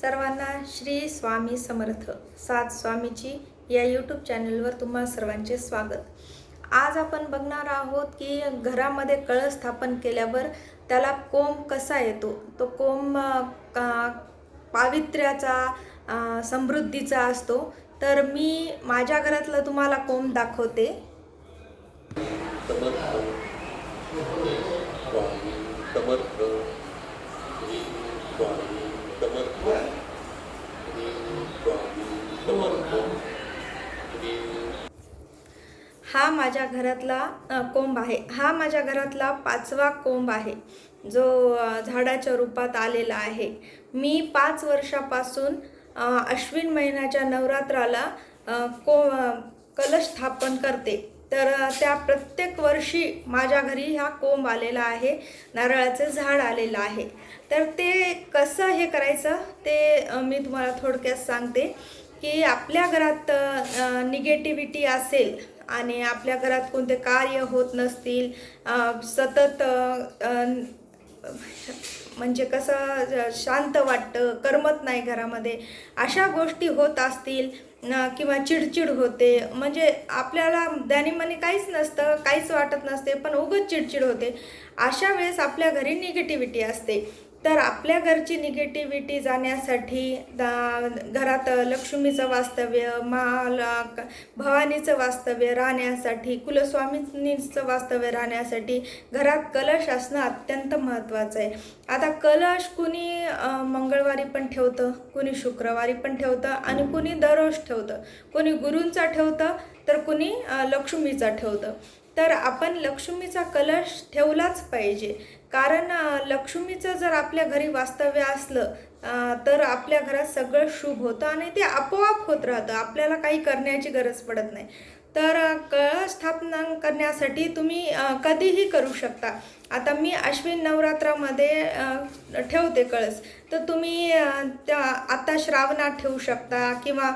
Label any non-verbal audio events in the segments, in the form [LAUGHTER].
सर्वांना श्री स्वामी समर्थ सात स्वामीची या यूट्यूब चॅनलवर तुम्हा सर्वांचे स्वागत. आज आपण बघणार आहोत की घरामध्ये कळस स्थापन केल्यावर त्याला कोंब कसा येतो? तो कोंब का पावित्र्याचा समृद्धीचा असतो. तर मी माझ्या घरातलं तुम्हाला कोंब दाखवते. समर्थ. माझ्या घरातला कोंब आहे. हा माझ्या घरातला पाचवा कोंब आहे. जो झाडाच्या रूपात आलेला आहे. मी पाच वर्षापासून अश्विन महिन्याच्या नवरात्राला को कलश स्थापन करते. तर त्या प्रत्येक वर्षी माझ्या घरी हा कोंब आलेला आहे. नारळाचं झाड आलेलं आहे. तर ते कसं हे करायचं? ते मी तुम्हाला थोडक्यात सांगते की आपल्या घरात निगेटिव्हिटी असेल आणि आपल्या घरात कोणते कार्य होत नसतील सतत म्हणजे कसं शांत वाटतं करमत नाही घरामध्ये अशा गोष्टी होत असतील किंवा चिडचिड होते. म्हणजे आपल्याला मनी काहीच नसतं काहीच वाटत नसते पण उगच चिडचिड होते. अशा वेळेस आपल्या घरी निगेटिव्हिटी असते. तर आपल्या घरची निगेटिव्हिटी जाण्यासाठी दा- घरात लक्ष्मीचं वास्तव्य माल भवानीचं वास्तव्य राहण्यासाठी कुलस्वामींचं वास्तव्य राहण्यासाठी घरात कलश असणं अत्यंत महत्त्वाचं आहे. आता कलश कुणी मंगळवारी पण ठेवतं कुणी शुक्रवारी पण ठेवतं आणि कुणी दररोज ठेवतं. कुणी गुरूंचा ठेवतं तर कुणी लक्ष्मीचा ठेवतं. तर आपण लक्ष्मीचा कलश ठेवलाच पाहिजे. कारण लक्ष्मीचं जर आपल्या घरी वास्तव्य असलं तर आपल्या घरात सगळं शुभ होतं आणि ते आपोआप होत राहतं. आपल्याला काही करण्याची गरज पडत नाही. तर कळ कळस स्थापना करण्यासाठी तुम्ही कधीही करू शकता. आता मी अश्विन नवरात्रामध्ये ठेवते कळस. तर तुम्ही त्या आता श्रावणात ठेवू शकता किंवा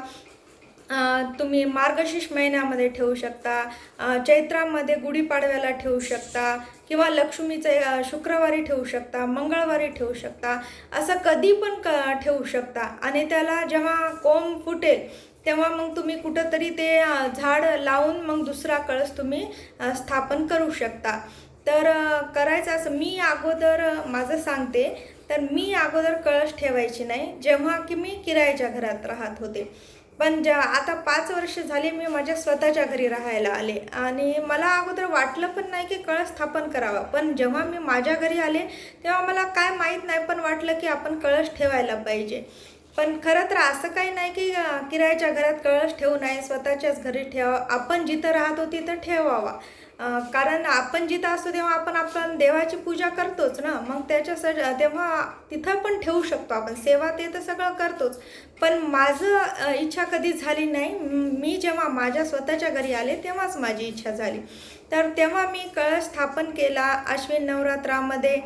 तुम्ही मार्गशीर्ष महिन्यामध्ये ठेवू शकता चैत्रामध्ये गुढीपाडव्याला ठेवू शकता किंवा लक्ष्मीचे शुक्रवारी ठेवू शकता मंगळवारी ठेवू शकता असं कधी पण क ठेवू शकता. आणि त्याला जेव्हा कोंब फुटेल तेव्हा मग तुम्ही कुठंतरी ते झाड लावून मग दुसरा कळस तुम्ही स्थापन करू शकता. तर करायचं असं मी अगोदर माझं सांगते तर मी अगोदर कळस ठेवायची नाही जेव्हा की मी किरायाच्या घरात राहत होते. पण ज्या आता पाच वर्ष झाली मी माझ्या स्वतःच्या घरी राहायला आले. आणि मला अगोदर वाटलं पण नाही की कळ स्थापन करावा. पण जेव्हा मी माझ्या घरी आले तेव्हा मला काय माहीत नाही पण वाटलं की आपण कळश ठेवायला पाहिजे. पण खरं तर असं काही नाही की किरायाच्या घरात कळश ठेवू नये स्वतःच्याच घरी ठेवा. आपण जिथं राहतो तिथं ठेवावा. कारण आपण जिथं असतो तेव्हा आपण आपण देवाची पूजा करतोच ना. मग त्याच्या स तेव्हा तिथं पण ठेवू शकतो आपण. सेवा ते तर सगळं करतोच. पण माझं इच्छा कधी झाली नाही. मी जेव्हा माझ्या स्वतःच्या घरी आले तेव्हाच माझी इच्छा झाली. तर तेव्हा मी कळश स्थापन केला. अश्विन नवरात्रामध्ये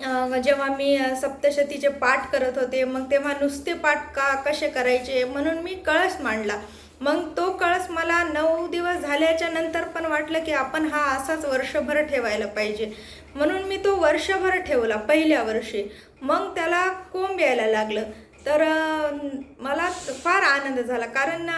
जेव्हा मी सप्तशतीचे पाठ करत होते मग तेव्हा नुसते पाठ का कसे करायचे म्हणून मी कळस मांडला. मग तो कळस मला नऊ दिवस झाल्याच्यानंतर पण वाटलं की आपण हा असाच वर्षभर ठेवायला पाहिजे. म्हणून मी तो वर्षभर ठेवला पहिल्या वर्षी. मग त्याला कोंब यायला लागलं. तर मला फार आनंद झाला. कारण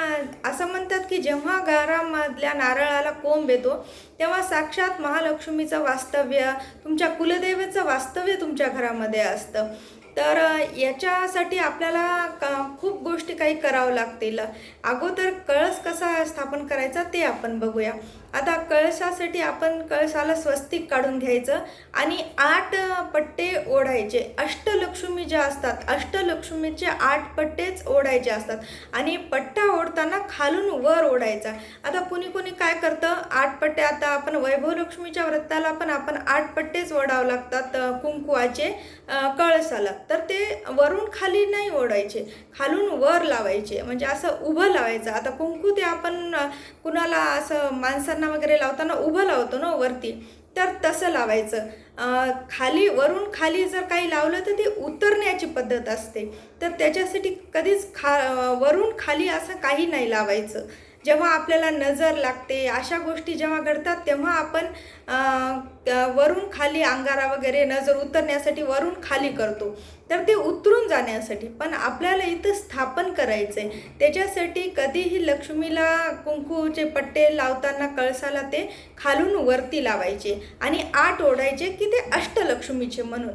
असं म्हणतात की जेव्हा घरामधल्या नारळाला कोंब येतो तेव्हा साक्षात महालक्ष्मीचं वास्तव्य तुमच्या कुलदेवेचं वास्तव्य तुमच्या घरामध्ये असतं. तर याच्यासाठी आपल्याला का खूप गोष्टी काही करावं लागतील. अगोदर कळस कसा स्थापन करायचा ते आपण बघूया. आता कळसासाठी आपण कळसाला स्वस्तिक काढून घ्यायचं आणि आठ पट्टे ओढायचे. अष्टलक्ष्मी ज्या असतात अष्टलक्ष्मीचे आठ पट्टेच ओढायचे असतात आणि पट्टा ओढताना खालून वर ओढायचा. आता कुणी कुणी काय करतं आठ पट्टे आता आपण वैभवलक्ष्मीच्या व्रताला पण आपण आठ पट्टेच ओढावं लागतात कुंकुवाचे कळसाला. तर ते वरून खाली नाही ओढायचे खालून वर लावायचे. म्हणजे असं उभं लावायचं. आता कुंकू ते आपण कुणाला असं माणसांना वगैरे लावताना उभं लावतो ना वरती तर तसं लावायचं. खाली वरून खाली जर काही लावलं तर ती उतरण्याची पद्धत असते. तर त्याच्यासाठी कधीच खा वरून खाली असं काही नाही लावायचं. जेव्हा आपल्याला नजर लागते अशा गोष्टी जेव्हा घडतात तेव्हा आपण वरून खाली अंगारा वगैरे नजर उतरण्यासाठी वरून खाली करतो. तर ते उतरून जाण्यासाठी पण आपल्याला इथं स्थापन करायचं आहे त्याच्यासाठी कधीही लक्ष्मीला कुंकूचे पट्टे लावताना कळसाला ते खालून वरती लावायचे आणि आठ ओढायचे की ते अष्टलक्ष्मीचे म्हणून.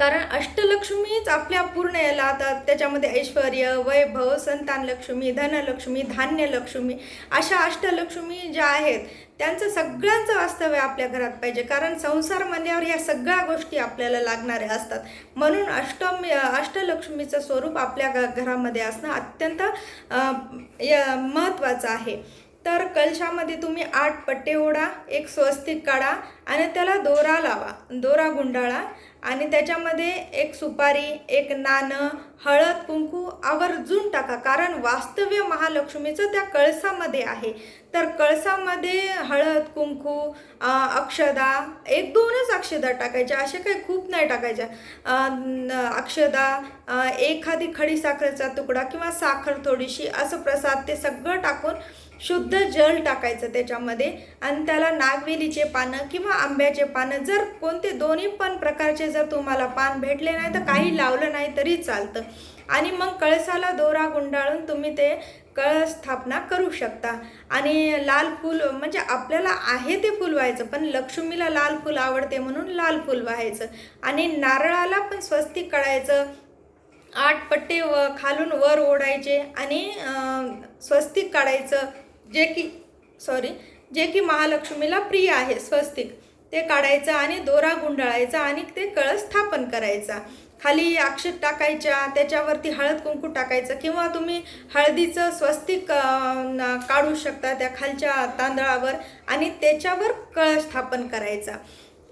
कारण अष्टलक्ष्मीच आपल्या पूर्ण याला आता त्याच्यामध्ये ऐश्वर वैभव संतान लक्ष्मी धनलक्ष्मी धान्यलक्ष्मी अशा अष्टलक्ष्मी ज्या आहेत त्यांचं सगळ्यांचं वास्तव्य आपल्या घरात पाहिजे. कारण संसार म्हणल्यावर या सगळ्या गोष्टी आपल्याला लागणाऱ्या असतात. म्हणून अष्टमी अष्टलक्ष्मीचं स्वरूप आपल्या घ- घरामध्ये असणं अत्यंत य- महत्त्वाचं आहे. तर कलशामध्ये तुम्ही आठ पट्टे ओढा एक स्वस्तिक काढा आणि त्याला दोरा लावा. दोरा गुंडाळा आणि त्याच्यामध्ये एक सुपारी एक नाणं हळद कुंकू आवर्जून टाका. कारण वास्तव्य महालक्ष्मीचं त्या कळसामध्ये आहे. तर कळसामध्ये हळद कुंकू अक्षदा एक दोनच अक्षदा टाकायच्या. अशा काही खूप नाही टाकायच्या. अक्षदा एखादी खडी साखरेचा तुकडा किंवा साखर थोडीशी असं प्रसाद ते सगळं टाकून शुद्ध जल टाकायचं त्याच्यामध्ये. आणि त्याला नागवेलीचे पानं किंवा आंब्याचे पानं जर कोणते दोन्ही पण प्रकारचे जर तुम्हाला पान भेटले नाही तर काही लावलं नाही तरी चालतं. आणि मग कळसाला दोरा गुंडाळून तुम्ही ते कळस स्थापना करू शकता. आणि लाल फूल म्हणजे आपल्याला आहे ते फूल व्हायचं पण लक्ष्मीला लाल फूल आवडते म्हणून लाल फूल व्हायचं. आणि नारळाला पण स्वस्तिक काढायचं. आठ पट्टे व खालून वर ओढायचे आणि स्वस्तिक काढायचं. जे की सॉरी जे की महालक्ष्मीला प्रिय आहे स्वस्तिक. ते काढायचं आणि दोरा गुंडाळायचा आणि ते कळस स्थापन करायचा. खाली अक्षत टाकायच्या त्याच्यावरती हळद कुंकू टाकायचं किंवा तुम्ही हळदीचं स्वस्तिक काढू शकता त्या खालच्या तांदळावर आणि त्याच्यावर कळस स्थापन करायचा.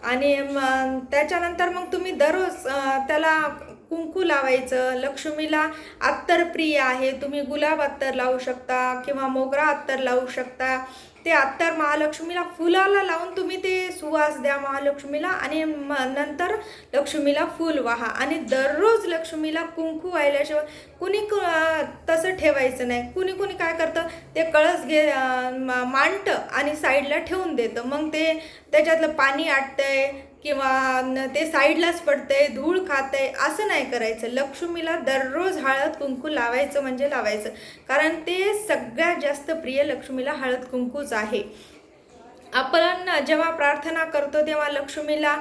आणि मग त्याच्यानंतर मग तुम्ही दररोज त्याला कुंकू लावायचं. लक्ष्मीला अत्तर प्रिय आहे. तुम्ही गुलाब अत्तर लावू शकता किंवा मोगरा अत्तर लावू शकता. ते अत्तर महालक्ष्मीला फुलाला लावून तुम्ही ते सुवास द्या महालक्ष्मीला आणि म नंतर लक्ष्मीला फूल वाहा. आणि दररोज लक्ष्मीला कुंकू वाहिल्याशिवाय कुणी कु- तसं ठेवायचं नाही. कुणी कुणी काय करतं? ते कळस घे मा- मांडतं आणि साईडला ठेवून देतं. मग ते त्याच्यातलं पाणी आटतंय. किंवा न- ते साईडलाच पडतंय धूळ खातंय असं नाही करायचं. लक्ष्मीला दररोज हळद कुंकू लावायचं म्हणजे लावायचं. कारण ते सगळ्यात जास्त प्रिय लक्ष्मीला हळद कुंकूच आहे. आपण जेव्हा प्रार्थना करतो तेव्हा लक्ष्मीला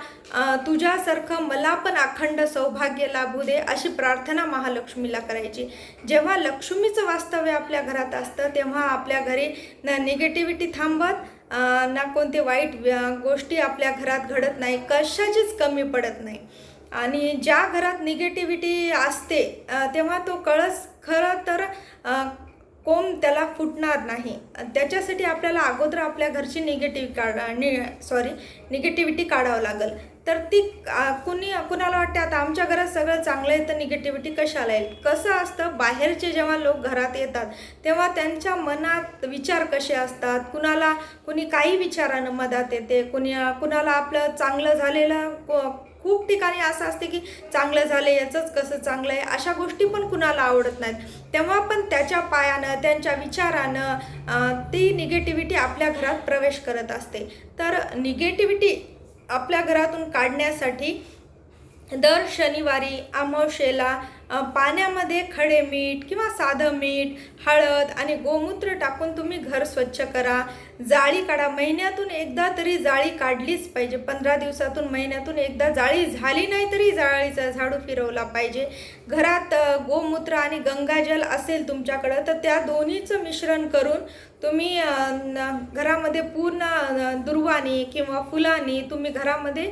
तुझ्यासारखं मला पण अखंड सौभाग्य लाभू दे अशी प्रार्थना महालक्ष्मीला करायची. जेव्हा लक्ष्मीचं वास्तव्य आपल्या घरात असतं तेव्हा आपल्या घरी न निगेटिव्हिटी थांबत ना कोणते वाईट गोष्टी आपल्या घरात घडत नाही कशाचीच कमी पडत नाही. आणि ज्या घरात निगेटिव्हिटी असते तेव्हा तो कळस खरं तर कोंब त्याला फुटणार नाही. त्याच्यासाठी आपल्याला अगोदर आपल्या घरची निगेटिव्ह काढा नि सॉरी निगेटिव्हिटी काढावं लागेल. तर ती कुणी कुणाला वाटते आता आमच्या घरात सगळं चांगलं आहे तर निगेटिव्हिटी कशाला येईल? कसं असतं बाहेरचे जेव्हा लोक घरात येतात तेव्हा त्यांच्या मनात विचार कसे असतात? कुणाला कुणी काही विचारानं मदत येते कुणी कुणाला आपलं चांगलं झालेलं को- खूप ठिकाणी असं असते की चांगलं झालं याचंच कसं चांगलं आहे अशा गोष्टी पण कुणाला आवडत नाहीत. तेव्हा पण त्याच्या पायानं त्यांच्या विचारानं ती निगेटिव्हिटी आपल्या घरात प्रवेश करत असते. तर निगेटिव्हिटी आपल्या घरातून काढण्यासाठी दर शनिवारी अमावशेला पाण्यामध्ये खडे मीठ किंवा साधं मीठ हळद आणि गोमूत्र टाकून तुम्ही घर स्वच्छ करा. जाळी काढा. महिन्यातून एकदा तरी जाळी काढलीच पाहिजे. पंधरा दिवसातून महिन्यातून एकदा जाळी झाली नाही तरी जाळीचा झाडू फिरवला पाहिजे. घरात गोमूत्र आणि गंगाजल असेल तुमच्याकडं तर त्या दोन्हीचं मिश्रण करून तुम्ही घरामध्ये पूर्ण दुर्वानी किंवा फुलांनी तुम्ही घरामध्ये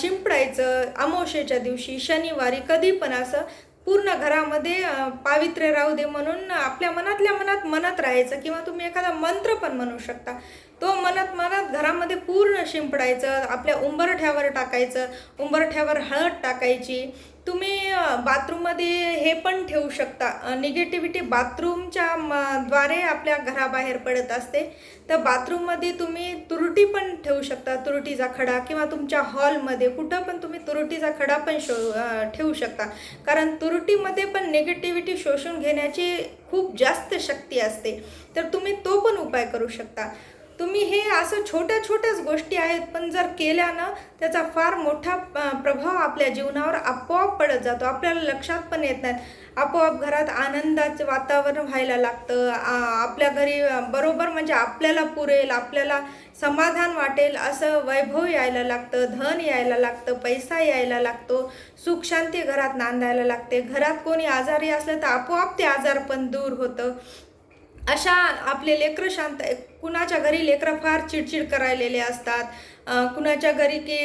शिंपडायचं. अमावशेच्या दिवशी शनिवारी कधी पण असं पूर्ण घरामध्ये पावित्र्य राहू दे म्हणून आपल्या मनातल्या मनात म्हणत राहायचं किंवा तुम्ही एखादा मंत्र पण म्हणू शकता. तो मनात मनात घरामध्ये पूर्ण शिंपडायचं आपल्या उंबरठ्यावर टाकायचं उंबरठ्यावर हळद टाकायची तुम्ही बाथरूममध्ये हे पण ठेवू शकता. निगेटिव्हिटी बाथरूमच्या म- द्वारे आपल्या घराबाहेर पडत असते. तर बाथरूममध्ये तुम्ही तुरटी पण ठेवू शकता. तुरटीचा खडा किंवा तुमच्या हॉलमध्ये कुठं पण तुम्ही तुरटीचा खडा पण शो ठेवू शकता. कारण तुरटीमध्ये पण निगेटिव्हिटी शोषून घेण्याची खूप जास्त शक्ती असते. तर तुम्ही तो पण उपाय करू शकता. तुम्ही हे असं छोट्या छोट्याच गोष्टी आहेत पण जर केल्यानं त्याचा फार मोठा प्रभाव आपल्या जीवनावर आपोआप पडत जातो. आपल्याला लक्षात पण येत नाहीत आपोआप घरात आनंदाचं वातावरण व्हायला लागतं. आपल्या घरी बरोबर म्हणजे आपल्याला पुरेल आपल्याला समाधान वाटेल असं वैभव यायला लागतं धन यायला लागतं पैसा यायला लागतो. सुख शांती घरात नांदायला लागते. घरात कोणी आजारी असलं तर आपोआप ते आजार पण दूर होतं. अशा आपले लेकरं शांत कुणाच्या घरी लेकरं फार चिडचिड करायलेले असतात कुणाच्या घरी की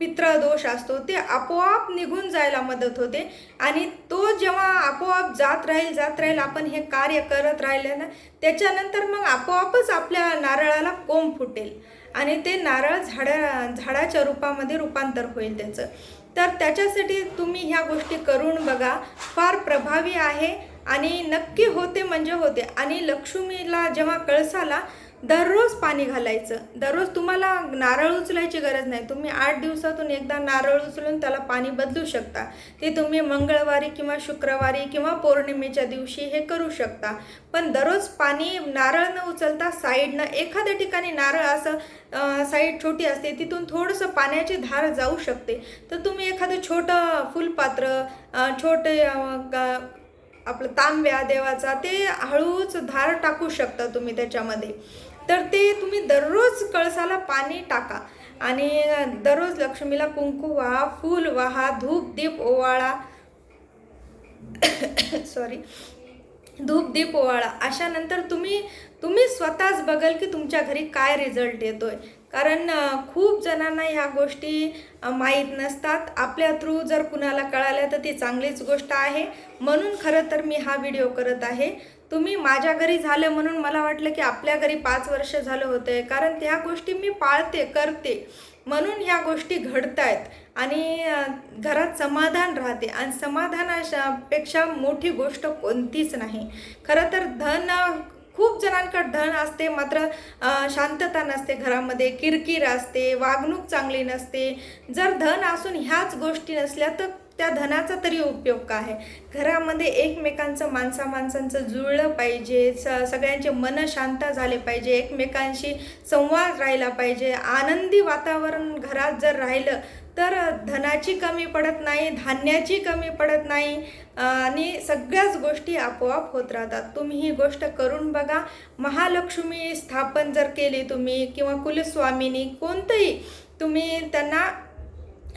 पित्रदोष असतो ते आपोआप निघून जायला मदत होते. आणि तो जेव्हा आपोआप जात राहील जात राहील आपण हे कार्य करत राहिले ना त्याच्यानंतर मग आपोआपच आपल्या नारळाला कोंब फुटेल. आणि ते नारळ झाडा झाडाच्या रूपामध्ये रूपांतर होईल त्याचं. तर त्याच्यासाठी तुम्ही ह्या गोष्टी करून बघा. फार प्रभावी आहे. आणि नक्की होते म्हणजे होते. आणि लक्ष्मीला जेव्हा कळसाला दररोज पाणी घालायचं दररोज तुम्हाला नारळ उचलायची गरज नाही. तुम्ही आठ दिवसातून एकदा नारळ उचलून त्याला पाणी बदलू शकता. ते तुम्ही मंगळवारी किंवा शुक्रवारी किंवा पौर्णिमेच्या दिवशी हे करू शकता. पण दररोज पाणी नारळ न उचलता साईडनं एखाद्या ठिकाणी नारळ असं साईड छोटी असते तिथून थोडंसं पाण्याची धार जाऊ शकते. तर तुम्ही एखादं छोटं फुलपात्र छोटे ग- आपलं तांब्या देवाचा ते हळूच धार टाकू शकता तुम्ही त्याच्यामध्ये. तर ते तुम्ही दररोज कळसाला पाणी टाका. आणि दररोज लक्ष्मीला कुंकू वाहा फूल वाहा धूप दीप ओवाळा. [COUGHS] सॉरी धूप दीप ओवाळा. अशानंतर तुम्ही तुम्ही स्वतःच बघाल की तुमच्या घरी काय रिझल्ट येतोय. कारण खूप जणांना ह्या गोष्टी माहीत नसतात. आपल्या थ्रू जर कुणाला कळाल्या तर ती चांगलीच गोष्ट आहे. म्हणून खरं तर मी हा व्हिडिओ करत आहे. तुम्ही माझ्या घरी झालं म्हणून मला वाटलं की आपल्या घरी पाच वर्ष झालं होतंय. कारण त्या गोष्टी मी पाळते करते. म्हणून ह्या गोष्टी घडत आहेत आणि घरात समाधान राहते. आणि समाधानापेक्षा मोठी गोष्ट कोणतीच नाही. खरं तर धन खूप जणांकडे धन असते मात्र शांतता नसते घरामध्ये किरकिर असते वागणूक चांगली नसते. जर धन असून ह्याच गोष्टी नसल्या तर त्या धनाचा तरी उपयोग काय? आहे घरामध्ये एकमेकांचं माणसा माणसांचं जुळलं पाहिजे स सगळ्यांचे मन शांत झाले पाहिजे एकमेकांशी संवाद राहिला पाहिजे. आनंदी वातावरण घरात जर राहिलं तर धनाची कमी पडत नाही धान्याची कमी पडत नाही आणि सगळ्याच गोष्टी आपोआप होत राहतात. तुम्ही ही गोष्ट करून बघा. महालक्ष्मी स्थापन जर केली तुम्ही किंवा कुलस्वामिनी कोणतंही तुम्ही त्यांना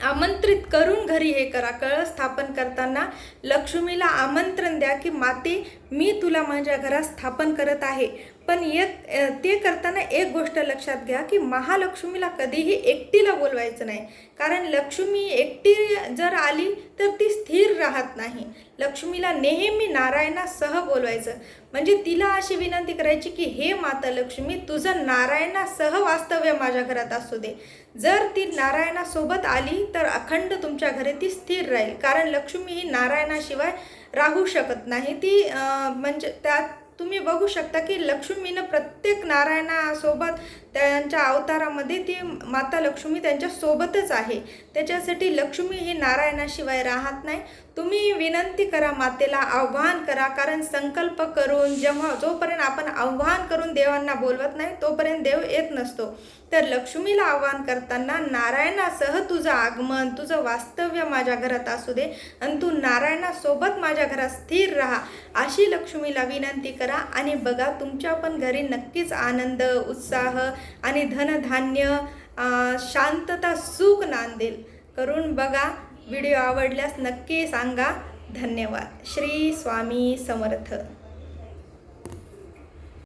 आमंत्रित करून घरी हे करा. कळस स्थापन करताना लक्ष्मीला आमंत्रण द्या की माते मी तुला माझ्या घरात स्थापन करत आहे. पण एक ते करताना एक गोष्ट लक्षात घ्या की महालक्ष्मीला कधीही एकटीला बोलवायचं नाही. कारण लक्ष्मी एकटी जर आली तर ती स्थिर राहत नाही. लक्ष्मीला नेहमी नारायणासह बोलवायचं. म्हणजे तिला अशी विनंती करायची की हे माता लक्ष्मी तुझं नारायणासह वास्तव्य माझ्या घरात असू दे. जर ती नारायणासोबत आली तर अखंड तुमच्या घरी ती स्थिर राहील. कारण लक्ष्मी ही नारायणाशिवाय राहू शकत नाही. ती म्हणजे त्यात तुम्ही बघू शकता की लक्ष्मीनं प्रत्येक नारायणासोबत त्यांच्या अवतारामध्ये ती माता लक्ष्मी त्यांच्या सोबतच आहे. त्याच्यासाठी लक्ष्मी ही नारायणाशिवाय राहत नाही. तुम्ही विनंती करा मातेला आव्हान करा. कारण संकल्प करून जेव्हा जोपर्यंत आपण आव्हान करून देवांना बोलवत नाही तोपर्यंत देव येत नसतो. तर लक्ष्मीला आवाहन करताना नारायणासह तुझं आगमन तुझं वास्तव्य माझ्या घरात असू दे आणि तू नारायणासोबत माझ्या घरात स्थिर राहा. अशी लक्ष्मीला विनंती करा आणि बघा तुमच्या पण घरी नक्कीच आनंद उत्साह आणि धनधान्य शांतता सुख नांदेल. करून बघा व्हिडिओ आवडल्यास नक्की सांगा. धन्यवाद. श्री स्वामी समर्थ.